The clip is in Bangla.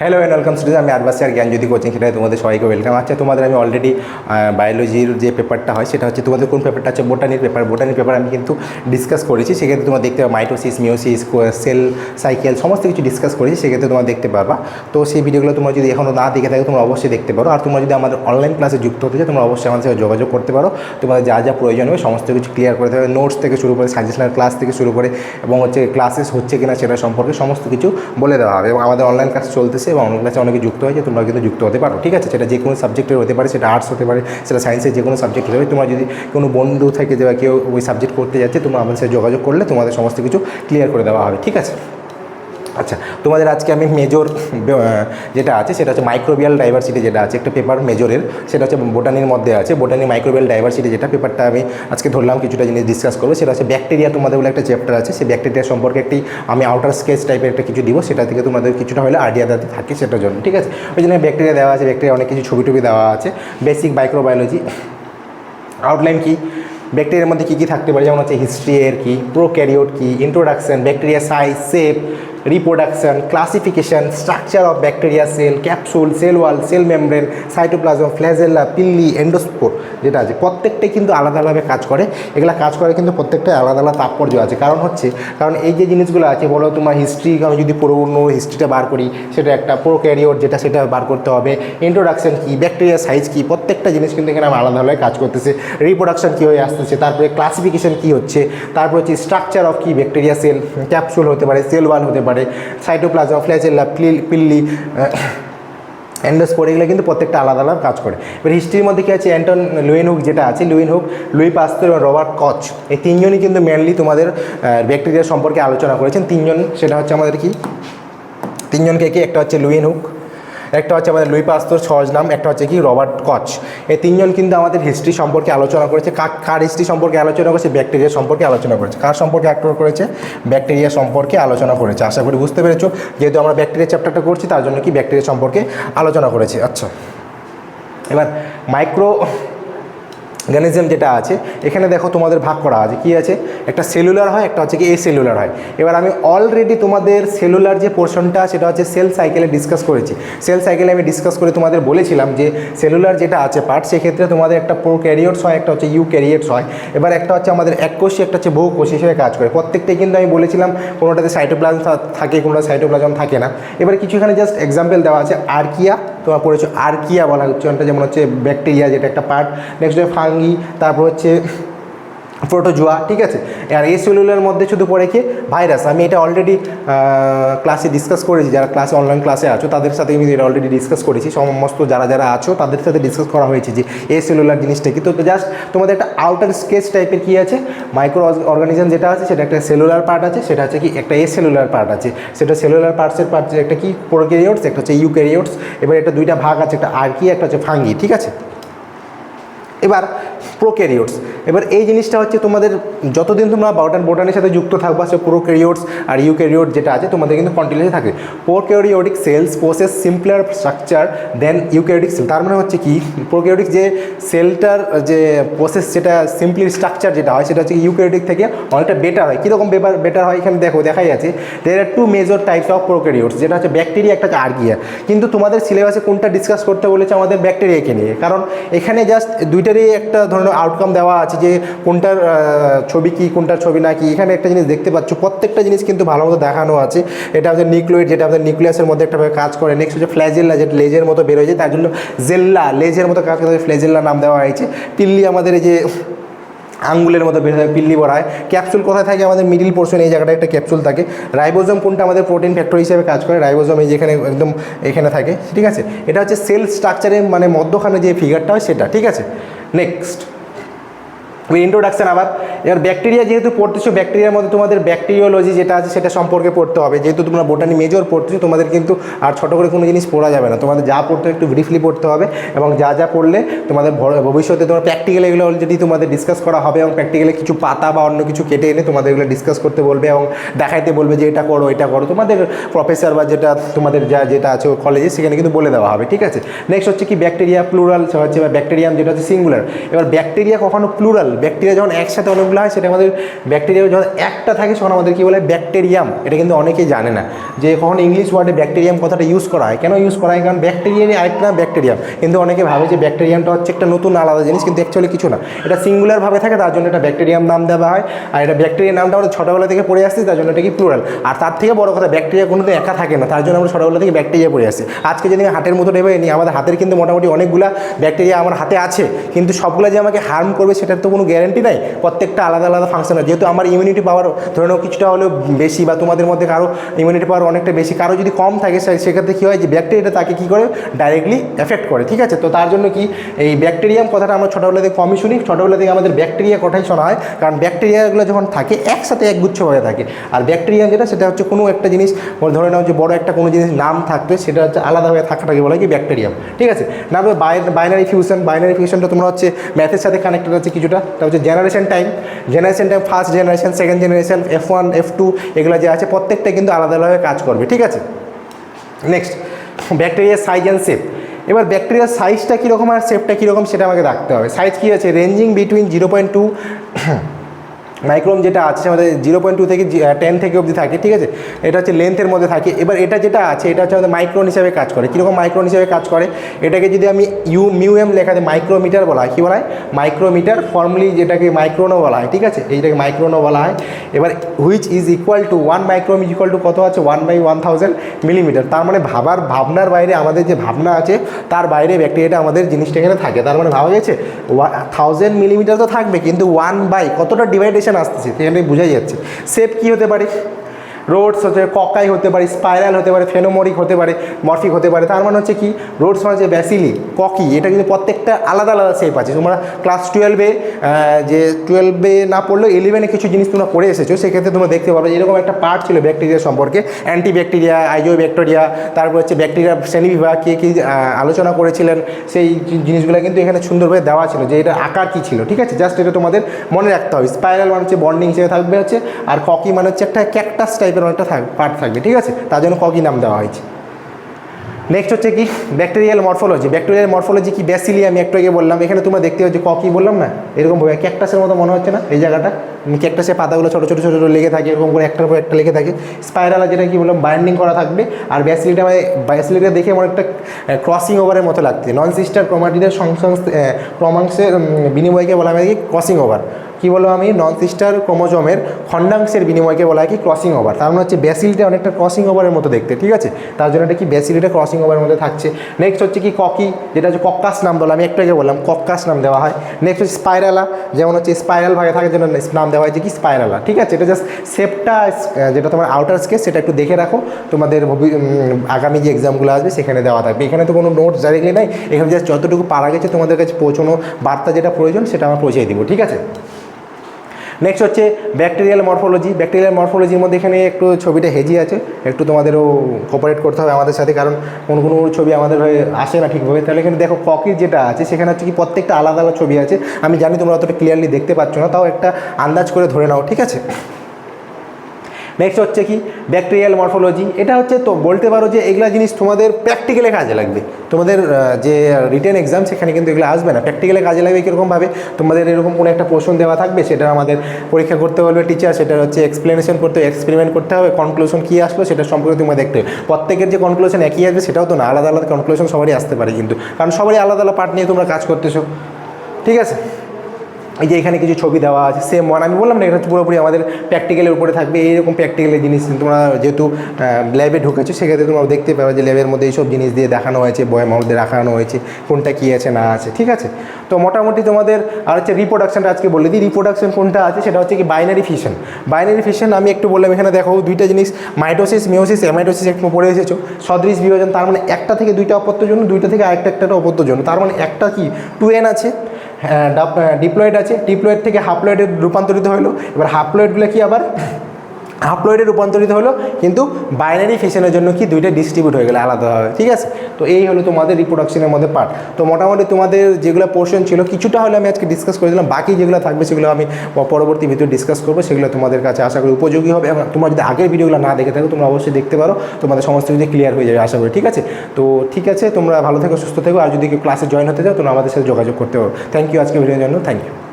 হ্যালো অ্যান্ড ওয়েলকাম স্টুডেন্ট আমি আরবাসি আর জ্ঞানজ্যোতি কোচিং সেটাই তোমাদের সবাইকে ওয়েলকাম আচ্ছা তোমাদের আমি অলরেডি বায়োলজির যে পেপারটা হয়, সেটা হচ্ছে তোমাদের কোন পেপারটা হচ্ছে? বোটানির পেপার বোটানির পেপার আমি কিন্তু ডিসকাস করেছি। সেক্ষেত্রে তোমরা দেখতে পাবে মাইটোসিস মিওসিস সেল সাইকেল সমস্ত কিছু ডিসকাস করেছি। সেক্ষেত্রে তোমরা দেখতে পারবা তো সেই ভিডিওগুলো তোমরা যদি এখনও না দেখে থাকো, তোমরা অবশ্যই দেখতে পারো। আর তোমরা যদি আমাদের অনলাইন ক্লাসে যুক্ত হতে চাও, তোমরা অবশ্যই আমাদের সাথে যোগাযোগ করতে পারো। তোমাদের যা যা প্রয়োজন হবে, সমস্ত কিছু ক্লিয়ার করে দেবে। নোটস থেকে শুরু করে সাজেশনাল ক্লাস থেকে শুরু করে, এবং হচ্ছে ক্লাসেস হচ্ছে কিনা সেটা সম্পর্কে সমস্ত কিছু বলে দেওয়া হবে। এবং আমাদের অনলাইন ক্লাস চলতেছে এবং অনলাইন ক্লাসে অনেকে যুক্ত হয়েছে তোমরা কিন্তু যুক্ত হতে পারো। ঠিক আছে? সেটা যে কোনো সাবজেক্টের হতে পারে, সেটা আর্টস হতে পারে, সেটা সায়েন্সের যে কোনো সাবজেক্ট হতে পারে। তোমরা যদি কোনো বন্ধু থাকে যে বা কেউ ওই সাবজেক্ট করতে যাচ্ছে, তোমরা আমাদের সাথে যোগাযোগ করলে তোমাদের সমস্ত কিছু ক্লিয়ার করে দেওয়া হবে। ঠিক আছে? আচ্ছা তোমাদের আজকে আমি মেজর যেটা আছে সেটা হচ্ছে মাইক্রোবিয়াল ডাইভার্সিটি যেটা আছে, একটা পেপার মেজরের সেটা হচ্ছে বোটানির মধ্যে আছে। বোটানি মাইক্রোবিয়াল ডাইভার্সিটি যেটা পেপারটা আমি আজকে ধরলাম, কিছুটা জিনিস ডিসকাস করব। সেটা হচ্ছে ব্যাকটেরিয়া তোমাদের বলে একটা চ্যাপ্টার আছে। সেই ব্যাকটেরিয়া সম্পর্কে একটি আমি আউটার স্কেচ টাইপের একটা কিছু দিব। সেটা থেকে তোমাদের কিছুটা হলে আইডিয়া দিতে থাকে সেটার জন্য, ঠিক আছে? ওই জন্য ব্যাকটেরিয়া দেওয়া আছে ব্যাকটেরিয়া অনেক কিছু ছবি টবি দেওয়া আছে। বেসিক মাইক্রোবায়োলজি আউটলাইন কি? ব্যাকটেরিয়ার মধ্যে কী কী থাকতে পারে? যেমন হচ্ছে হিস্ট্রি এর কি প্রোক্যারিওট কি introduction bacteria size shape reproduction classification structure of bacteria cell capsule cell wall cell membrane cytoplasm flagella pili endospore যেটা আছে। প্রত্যেকটাই কিন্তু আলাদা আলাদা কাজ করে। এগুলা কাজ করে কিন্তু প্রত্যেকটাই আলাদা আলাদা তাৎপর্য আছে। কারণ হচ্ছে, কারণ এই যে জিনিসগুলো আছে, বলো তোমার হিস্ট্রি আমি যদি পুরোনো হিস্ট্রিটা বার করি, সেটা একটা প্রোক্যারিওট যেটা সেটা বার করতে হবে। ইন্ট্রোডাকশন কি ব্যাকটেরিয়া সাইজ কি, প্রত্যেকটা জিনিস কিন্তু এখানে আমার আলাদা আলাদা কাজ করতেছে। রিপ্রোডাকশন কী হয়ে আসতেছে? তারপরে ক্লাসিফিকেশন কী হচ্ছে, তারপর হচ্ছে স্ট্রাকচার অফ কি ব্যাকটেরিয়া সেল ক্যাপসুল হতে পারে সেল ওয়াল হতে পারে সাইটোপ্লাজম ফ্ল্যাচেল্লা প্লিল অ্যান্ডোস্পোর এগুলো কিন্তু প্রত্যেকটা আলাদা আলাদা কাজ করে। এবার হিস্ট্রির মধ্যে কী আছে? অ্যান্টন লুইন হুক যেটা আছে লুইন হুক লুই পাস্তর এবং রবার্ট কচ এই তিনজনই কিন্তু মেনলি তোমাদের ব্যাকটেরিয়া সম্পর্কে আলোচনা করেছেন। তিনজন, সেটা হচ্ছে আমাদের কি? তিনজনকে কি? একটা হচ্ছে লুইন হুক একটা হচ্ছে আমাদের লুই পাস্তর সহজ নাম, একটা হচ্ছে কি রবার্ট কচ। এই তিনজন কিন্তু আমাদের হিস্ট্রি সম্পর্কে আলোচনা করেছে। কার হিস্ট্রি সম্পর্কে আলোচনা করেছে? ব্যাকটেরিয়া সম্পর্কে আলোচনা করেছে। কার সম্পর্কে আক্রমণ করেছে? ব্যাকটেরিয়া সম্পর্কে আলোচনা করেছে। আশা করি বুঝতে পেরেছ। যেহেতু আমরা ব্যাকটেরিয়া চ্যাপ্টারটা করছি, তার জন্য কি ব্যাকটেরিয়া সম্পর্কে আলোচনা করেছে। আচ্ছা। এবার মাইক্রো অর্গানিজম যেটা আছে, এখানে দেখো তোমাদের ভাগ করা আছে। কি আছে? একটা সেলুলার হয়, একটা হচ্ছে কি এ সেলুলার হয়। এবার আমি অলরেডি তোমাদের সেলুলার যে পোর্শনটা, সেটা হচ্ছে সেল সাইকেলে ডিসকাস করেছি। সেল সাইকেলে আমি ডিসকাস করে তোমাদের বলেছিলাম যে সেলুলার যেটা আছে পার্ট সেক্ষেত্রে তোমাদের একটা প্রো ক্যারিয়টস হয়, একটা হচ্ছে ইউ ক্যারিয়টস হয়। এবার একটা হচ্ছে আমাদের এক এককোষী একটা হচ্ছে বহু কোষ হিসেবে কাজ করে। প্রত্যেকটাই কিন্তু আমি বলেছিলাম, কোনোটাতে সাইটোপ্লাজম থাকে কোনোটা সাইটোপ্লাজম থাকে না। এবার কিছু এখানে জাস্ট এক্সাম্পল দেওয়া আছে আর্কিয়া তোমার পড়েছো আর্কিয়া বলা হচ্ছে, যেমন হচ্ছে ব্যাকটেরিয়া যেটা একটা পার্ট নেক্সট হচ্ছে ফাঙ্গি তারপর হচ্ছে প্রোটোজোয়া ঠিক আছে? আর এই সেলুলার মধ্যে শুধু পড়ে কি? ভাইরাস আমি এটা অলরেডি ক্লাসে ডিসকাস করেছি, যারা ক্লাসে অনলাইন ক্লাসে আছো, তাদের সাথে আমি এটা অলরেডি ডিসকাস করেছি। সমস্ত যারা যারা আছো, তাদের সাথে ডিসকাস করা হয়েছে যে এই সেলুলার জিনিসটা কি। তো জাস্ট তোমাদের একটা আউটার স্কেচ টাইপের কি আছে? মাইক্রো অর্গানিজম যেটা আছে, সেটা একটা সেলুলার পার্ট আছে, সেটা হচ্ছে কি একটা এ সেলুলার পার্ট আছে। সেটা সেলুলার পার্টসের পার্ট একটা কি? প্রোক্যারিওটস একটা হচ্ছে ইউক্যারিওটস এবার এটা দুইটা ভাগ আছে, একটা আর্কি একটা হচ্ছে ফাঙ্গি ঠিক আছে? এবার প্রোক্যারিওটস এবার এই জিনিসটা হচ্ছে তোমাদের যতদিন তোমরা বাউটান বোটানের সাথে যুক্ত থাকবা, সে প্রোক্যারিওটস আর ইউক্যারিওট যেটা আছে, তোমাদের কিন্তু কন্টিনিউসলি থাকে। Prokaryotic cells process simpler structure than eukaryotic cell তার মানে হচ্ছে কি? প্রোক্যারিওটিক যে সেলটার যে প্রসেস যেটা সিম্পলি স্ট্রাকচার যেটা হয়, সেটা হচ্ছে ইউক্যারিওটিক থেকে অনেকটা বেটার হয়। কীরকম বেটার বেটার হয় এখানে দেখো, দেখাই আছে। দের আর two major types of prokaryotes যেটা হচ্ছে ব্যাকটেরিয়া একটা আর্গিয়া কিন্তু তোমাদের সিলেবাসে কোনটা ডিসকাস করতে বলেছে আমাদের ব্যাকটেরিয়াকে নিয়ে? কারণ এখানে জাস্ট দুইটারই একটা ধরনের আউটকাম দেওয়া আছে যে কোনটার ছবি কি, কোনটার ছবি না কি, এখানে একটা জিনিস দেখতে পাচ্ছ। প্রত্যেকটা জিনিস কিন্তু ভালো মতো দেখানো আছে। এটা হচ্ছে নিউক্লিয়েট যেটা আমাদের নিউক্লিয়াসের মধ্যে একটা কাজ করে। নেক্সট হচ্ছে ফ্ল্যাজেল্লা যেটা লেজের মতো বেরোয় তার জন্য জেল্লা, লেজের মতো কাজ করে ফ্ল্যাজেল্লা নাম দেওয়া হয়েছে। পিল্লি আমাদের এই যে আঙ্গুলের মতো বের হয় পিল্লি বড় হয়। ক্যাপসুল কোথায় থাকে? আমাদের মিডিল পোর্শন এই জায়গাটা একটা ক্যাপসুল থাকে। রাইবোজম কোনটা আমাদের প্রোটিন ফ্যাক্টর হিসেবে কাজ করে? রাইবোজম এই যেখানে একদম এখানে থাকে। ঠিক আছে? এটা হচ্ছে সেল স্ট্রাকচারের মানে মধ্যখানে যে ফিগারটা হয় সেটা। ঠিক আছে? নেক্সট ইন্ট্রোডাকশন আবার। এবার ব্যাকটেরিয়া যেহেতু পড়তেছো ব্যাকটেরিয়ার মধ্যে তোমাদের ব্যাকটেরিওলজি যেটা আছে, সেটা সম্পর্কে পড়তে হবে। যেহেতু তোমরা বোটানি মেজর পড়তেছো, তোমাদের কিন্তু আর ছোটো করে কোনো জিনিস পড়া যাবে না। তোমাদের যা পড়তে একটু ব্রিফলি পড়তে হবে এবং যা যা পড়লে তোমাদের ভবিষ্যতে তোমার প্র্যাকটিক্যাল এগুলো অলরেডি তোমাদের ডিসকাস করা হবে এবং প্র্যাকটিক্যালে কিছু পাতা বা অন্য কিছু কেটে এনে তোমাদের এগুলো ডিসকাস করতে বলবে এবং দেখাইতে বলবে যে এটা করো এটা করো। তোমাদের প্রফেসর বা যেটা, তোমাদের যা, যেটা আছে কলেজে সেখানে কিন্তু বলে দেওয়া হবে, ঠিক আছে? নেক্সট হচ্ছে কি ব্যাকটেরিয়া প্লুরাল হচ্ছে বা ব্যাকটেরিয়াম যেটা হচ্ছে সিঙ্গুলার এবার ব্যাকটেরিয়া কখনো প্লুরাল ব্যাকটেরিয়া যখন একসাথে অনেকগুলো হয়, সেটা আমাদের ব্যাকটেরিয়া যখন একটা থাকে, তখন আমাদের কী বলে? ব্যাকটেরিয়াম এটা কিন্তু অনেকেই জানে না। যে কখন ইংলিশ ওয়ার্ডে ব্যাকটেরিয়াম কথাটা ইউজ করা হয়। কেন ইউজ করা হয়? কারণ ব্যাকটেরিয়ারই আরেকটা ব্যাকটেরিয়াম কিন্তু অনেকে ভাবে যে ব্যাকটেরিয়ামটা হচ্ছে একটা নতুন আলাদা জিনিস, কিন্তু অ্যাকচুয়ালি কিছু না। এটা সিঙ্গুলারভাবে থাকে, তার জন্য এটা ব্যাকটেরিয়াম নাম দেওয়া হয়। আর এটা ব্যাকটেরিয়া নামটা আমরা ছোটোবেলা থেকে পড়ে আসছি, তার জন্য এটা কি প্লুরাল আর তার থেকে বড় কথা ব্যাকটেরিয়া কোনো একা থাকে না। তার জন্য আমরা ছোটোবেলা থেকে ব্যাকটেরিয়া পড়ে আসছি। আজকে যদি হাতের মতো নেবে নিই, আমাদের হাতের কিন্তু মোটামুটি অনেকগুলা ব্যাকটেরিয়া আমার হাতে আছে। কিন্তু সবগুলো যে আমাকে হার্ম করবে, সেটার তো কোনো গ্যারেন্টি নাই প্রত্যেকটা আলাদা আলাদা ফাংশন আছে যেহেতু আমার ইমিউনিটি পাওয়ার ধরে নাও কিছুটা হলেও বেশি বা তোমাদের মধ্যে কারও ইমিউনিটি পাওয়ার অনেকটা বেশি, কারও যদি কম থাকে সেক্ষেত্রে কী হয় যে ব্যাকটেরিয়াটা তাকে কী করে? ডাইরেক্টলি এফেক্ট করে, ঠিক আছে? তো তার জন্য কি এই ব্যাকটেরিয়াম কথাটা আমরা ছোটোবেলা থেকে কমই শুনি। ছোটোবেলা থেকে আমাদের ব্যাকটেরিয়া কথাই শোনা হয়? কারণ ব্যাকটেরিয়াগুলো যখন থাকে, একসাথে একগুচ্ছ হয়ে থাকে। আর ব্যাকটেরিয়াম যেটা, সেটা হচ্ছে কোনো একটা জিনিস ধরে নাও যে বড় একটা কোনো জিনিস নাম থাকবে, সেটা হচ্ছে আলাদা হয়ে থাকাটাকে বলা হয় কি ব্যাকটেরিয়াম ঠিক আছে? না বাইনারি ফিউশন বাইনারি ফিউশনটা তোমরা হচ্ছে ম্যাথের সাথে কানেক্টেড আছে কিছুটা। তা হচ্ছে generation time generation time first generation second generation F one F two এগুলো যে আছে প্রত্যেকটাই কিন্তু আলাদা আলাদাভাবে কাজ করবে, ঠিক আছে? নেক্সট ব্যাকটেরিয়ার সাইজ অ্যান্ড শেপ এবার ব্যাকটেরিয়ার সাইজটা কীরকম আর শেপটা কীরকম সেটা আমাকে রাখতে হবে। সাইজ কী আছে? Ranging between zero point two micrometre যেটা আছে, আমাদের জিরো পয়েন্ট টু থেকে টেন থেকে অবধি থাকে, ঠিক আছে? এটা হচ্ছে লেন্থের মধ্যে থাকে। এবার এটা যেটা আছে, এটা হচ্ছে আমাদের মাইক্রোন হিসাবে কাজ করে। কীরকম মাইক্রোন হিসাবে কাজ করে? এটাকে যদি আমি ইউ মিউ মিউএম লেখাতে মাইক্রোমিটার বলা হয়, কী বলা হয়? মাইক্রোমিটার ফর্মলি যেটাকে মাইক্রোনও বলা হয়, ঠিক আছে? এইটাকে মাইক্রোনও বলা হয়। এবার which is equal to one micrometre is equal to কত আছে? One by one thousand millimetre তার মানে ভাবার ভাবনার বাইরে আমাদের যে ভাবনা আছে, তার বাইরে ব্যাকটেরিয়াটা আমাদের জিনিসটা এখানে থাকে। তার মানে ভাবা গেছে? ওয়া থাউজেন্ড মিলিমিটার তো থাকবে, কিন্তু ওয়ান বাই কতটা ডিভাইডেশন আসতেছে সেখানে বোঝাই যাচ্ছে। সেপ কী হতে পারে? রোডস হচ্ছে ককাই হতে পারে, স্পাইরাল হতে পারে, ফেনোমরিক হতে পারে, মরফিক হতে পারে, তার মানে হচ্ছে কি, রোডস মানে যে ব্যাসিলি, ককি, এটা কিন্তু প্রত্যেকটা আলাদা আলাদা শেপ আছে। তোমরা ক্লাস টুয়েলভে যে টুয়েলভে না পড়লেও ইলেভেনে কিছু জিনিস তোমরা পড়ে এসেছ, সেক্ষেত্রে তোমরা দেখতে যে এরকম একটা পার্ট ছিল ব্যাকটেরিয়া সম্পর্কে অ্যান্টি ব্যাকটেরিয়া আইজো ব্যাকটেরিয়া তারপর হচ্ছে ব্যাকটেরিয়া শ্রেণীবিভাগ কে কী আলোচনা করেছিলেন, সেই জিনিসগুলো কিন্তু এখানে সুন্দরভাবে দেওয়া ছিল যে এটা আকার কী ছিল, ঠিক আছে? জাস্ট এটা তোমাদের মনে রাখতে হবে। স্পাইরাল মানে হচ্ছে বন্ডিং হিসেবে থাকবে হচ্ছে, আর ককি মানে হচ্ছে একটা ক্যাকটাস টাইপের অনেকটা পার্ট থাকবে, ঠিক আছে? তার জন্য ককি নাম দেওয়া হয়েছে। নেক্সট হচ্ছে কি? ব্যাকটেরিয়াল মরফোলজি ব্যাকটেরিয়াল মরফোলজি কি? ব্যাসিলি আমি একটু আগে বললাম। এখানে তোমরা দেখতে পাচ্ছ ককি বললাম না? এরকম ক্যাকটাসের মতো মনে হচ্ছে না? এই জায়গাটা? ক্যাকটাসের পাতাগুলো ছোটো ছোটো ছোটো ছোটো লেগে থাকে, এরকম করে একটার পর একটা লেগে থাকে। স্পাইরাল যেটা কি বললাম? বাইন্ডিং করা থাকবে। আর ব্যাসিলিটা মানে ব্যাসিলিটা দেখে আমার একটা ক্রসিং ওভারের মতো লাগছে। নন সিস্টার ক্রোমাটিদের সংসংস্থ ক্রমাংশের বিনিময়কে বলা হয় কি? ক্রসিং ওভার কী বলব আমি? নন সিস্টার ক্রোমোজোমের খণ্ডাংশের বিনিময়কে বলা হয় কি? ক্রসিং ওভার তার মানে হচ্ছে ব্যাসিলটা অনেকটা ক্রসিং ওভারের মতো দেখতে, ঠিক আছে? তার জন্য এটা কি? ব্যাসিলিটা ক্রসিং ওভারের মধ্যে থাকছে। নেক্সট হচ্ছে কি? ককি যেটা হচ্ছে কক্কাস নাম বলে আমি একটু আগে বললাম কক্কাস নাম দেওয়া হয়। নেক্সট হচ্ছে স্পাইরালা যেমন হচ্ছে স্পাইরাল ভাগে থাকে জন্য নাম দেওয়া হয় যে কি? স্পাইরালা ঠিক আছে? এটা জাস্ট শেপটা যেটা তোমার আউটার স্কেচ সেটা একটু দেখে রাখো। তোমাদের আগামী যে এক্সামগুলো আসবে, সেখানে দেওয়া থাকবে। এখানে তো কোনো নোটস ডাইরেক্টলি নাই। এখানে জাস্ট যতটুকু পারা গেছে তোমাদের কাছে পৌঁছানো বার্তা যেটা প্রয়োজন, সেটা আমরা পৌঁছে দিব, ঠিক আছে? নেক্সট হচ্ছে ব্যাকটেরিয়াল মরফোলজি ব্যাকটেরিয়াল মরফোলজির মধ্যে এখানে একটু ছবিটা হেজি আছে। একটু তোমাদেরও কোপারেট করতে হবে আমাদের সাথে, কারণ কোনো কোনো ছবি আমাদের হয়ে আসে না ঠিকভাবে। তাহলে এখানে দেখো ককির যেটা আছে, সেখানে হচ্ছে কি প্রত্যেকটা আলাদা আলাদা ছবি আছে। আমি জানি তোমরা অতটা ক্লিয়ারলি দেখতে পাচ্ছ না, তাও একটা আন্দাজ করে ধরে নাও, ঠিক আছে? নেক্সট হচ্ছে কি? ব্যাকটেরিয়াল মরফোলজি এটা হচ্ছে তো বলতে পারো যে এগুলা জিনিস তোমাদের প্র্যাকটিক্যালে কাজে লাগবে। তোমাদের যে রিটেন এক্সাম সেখানে কিন্তু এগুলো আসবে না। প্র্যাকটিক্যালে কাজে লাগবে কীরকমভাবে তোমাদের এরকম কোনো একটা পোর্শন দেওয়া থাকবে, সেটা আমাদের পরীক্ষা করতে বলবে টিচার সেটা হচ্ছে এক্সপ্লেনেশন করতে হবে এক্সপেরিমেন্ট করতে হবে কনক্লুশন কী আসলো সেটা সম্পর্কে তোমরা দেখতে হবে। প্রত্যেকের যে কনক্লুশন একই আসবে, সেটাও তো না। আলাদা আলাদা কনক্লুশন সবারই আসতে পারে কিন্তু। কারণ সবারই আলাদা আলাদা পার্ট নিয়ে তোমরা কাজ করতেছো। ঠিক আছে? এই যে এখানে কিছু ছবি দেওয়া আছে সেম ওয়ান আমি বললাম না, এটা পুরোপুরি আমাদের প্র্যাকটিক্যালের উপরে থাকবে, এইরকম প্র্যাকটিক্যালের জিনিস তোমরা যেহেতু ল্যাবে ঢুকেছো, সেক্ষেত্রে তোমরা দেখতে পাবে যে ল্যাবের মধ্যে এইসব জিনিস দিয়ে দেখানো হয়েছে বয়ের মধ্যে রাখানো হয়েছে, কোনটা কী আছে, না আছে, ঠিক আছে? তো মোটামুটি তোমাদের আর হচ্ছে রিপ্রোডাকশনটা আজকে বলে দিই। রিপ্রোডাকশন কোনটা আছে, সেটা হচ্ছে কি বাইনারি ফিশন বাইনারি ফিশন আমি একটু বললাম এখানে, দেখো, দুইটা জিনিস মাইটোসিস মিওসিস এমাইটোসিস একটু পড়ে এসেছ, সদৃশ বিভাজন, তার মানে একটা থেকে দুইটা অপত্য জন্য, দুইটা থেকে আরেকটা একটা অপত্য জন্য, তার মানে একটা কি টু এন আছে ডিপ্লয়েড আছে। ডিপ্লয়েড থেকে হাফলয়েডে রূপান্তরিত হলো এবার হাফলয়েডগুলো কি আবার? হাফলয়েডে রূপান্তরিত হলো, কিন্তু বাইনারি ফিশনের জন্য কি দুইটা ডিস্ট্রিবিউট হয়ে গেলে আলাদাভাবে ঠিক আছে? তো এই হলো তোমাদের রিপ্রোডাকশনের মধ্যে পার্ট তো মোটামুটি তোমাদের যেগুলো পোর্শন ছিল, কিছুটা হলে আমি আজকে ডিসকাস করে দিলাম বাকি যেগুলো থাকবে সেগুলো আমি পরবর্তী ভিডিও ডিসকাস করব, সেগুলো তোমাদের কাছে আশা করি উপযোগী হবে, এবং তোমরা যদি আগের ভিডিওগুলো না দেখে থাকো, তোমরা অবশ্যই দেখতে পারো, তোমাদের সমস্ত কিছু ক্লিয়ার হয়ে যাবে, আশা করি, ঠিক আছে? তো ঠিক আছে, তোমরা ভালো থেকো, সুস্থ থেকো, আর যদি কেউ ক্লাসে জয়েন হতে চাও, তোমরা আমাদের সাথে যোগাযোগ করতে পারো। থ্যাংক ইউ আজকে ভিডিওর জন্য থ্যাংক ইউ